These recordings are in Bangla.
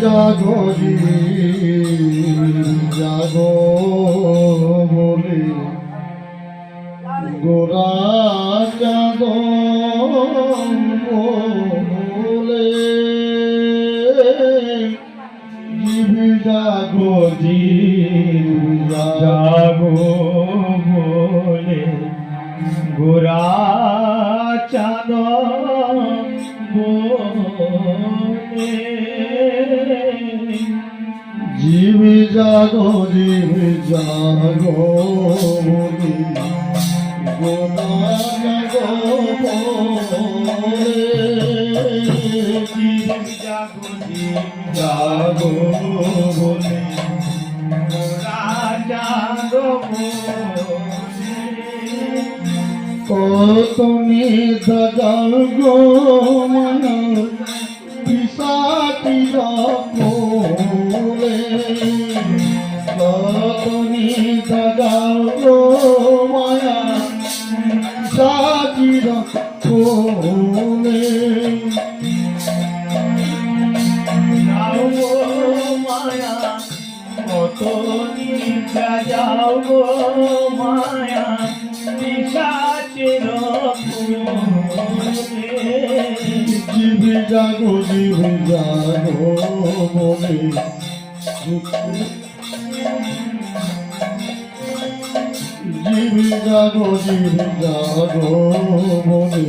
জাগো জাগো বলে। গোরা বলে জাগো জাগো বলে গোরা চাঁদ জাগো জীবি জাগো জাগো বলে জাগো গোরা তুমি মন মায়া যাও গো মায়া, কত নিদ্রা যাও গো মায়া পিসাচের জীবি জাগো জীবি জাগো বলে জীবি জাগো জীবি জাগো বলে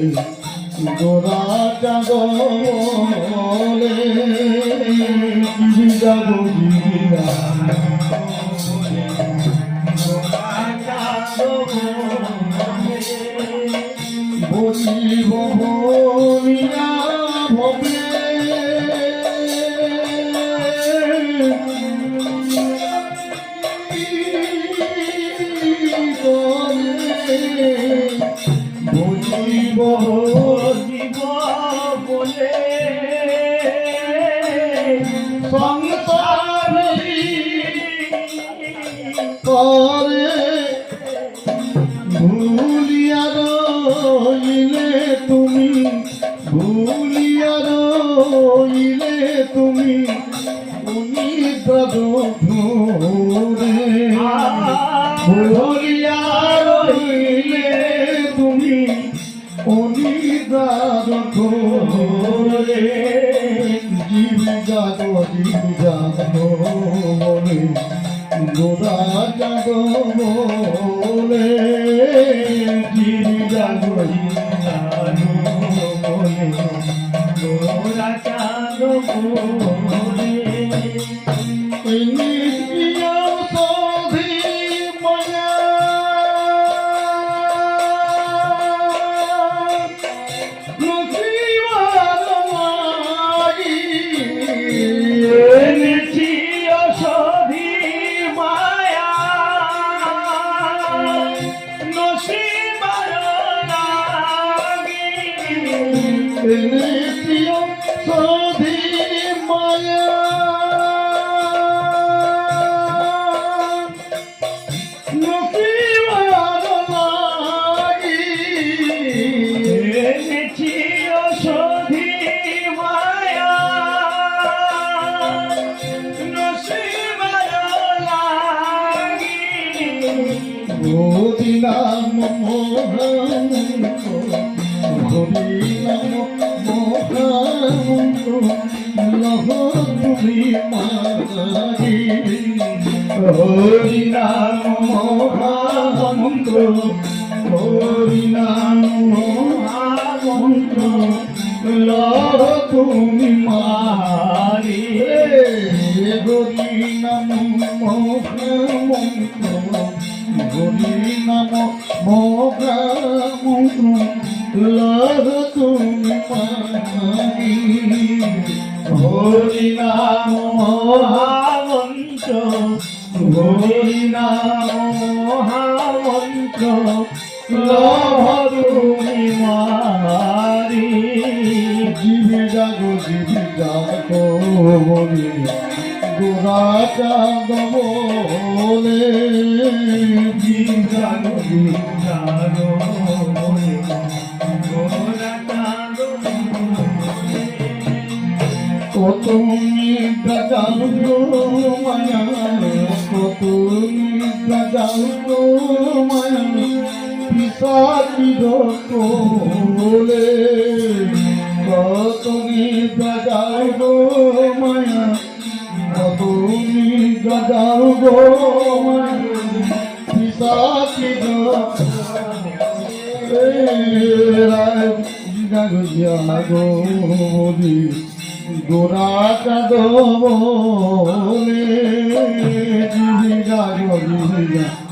গোরা জাগো বলে জাগো জীবি জাগো ভুলিয়া রইলে তুমি, ভুলিয়া রইলে তুমি অনিদ্র ভোরে ভুলিয়া রইলে তুমি অনিদ্র ভোরে জীব জাগো জীব জাগো বলে গোরা জাগো বলে চাঁদ হরি নাম মহামন্ত্র হরি নাম লহ তুমি মারি হরি নাম মহামন্ত্র হরি নাম লহ তুমি মারি হরি নাম হরি নাম মহামন্ত্র লহ তুমি মারি হরি নাম মহামন্ত্র হরি নাম মহামন্ত্র লহ তুমি মারি জীবি জাগো জীবি জাগো বলে গোরা চাঁদ বলে। জানো বলে বলে ও তুমি নিদ্রা যাও গো মায়া কত নিদ্রা যাও গো মায়া কত যাও গো মায়া কত নিদ্রা গো মায়া পিসাচি গোরি কাদ বলে জিবি গা গরি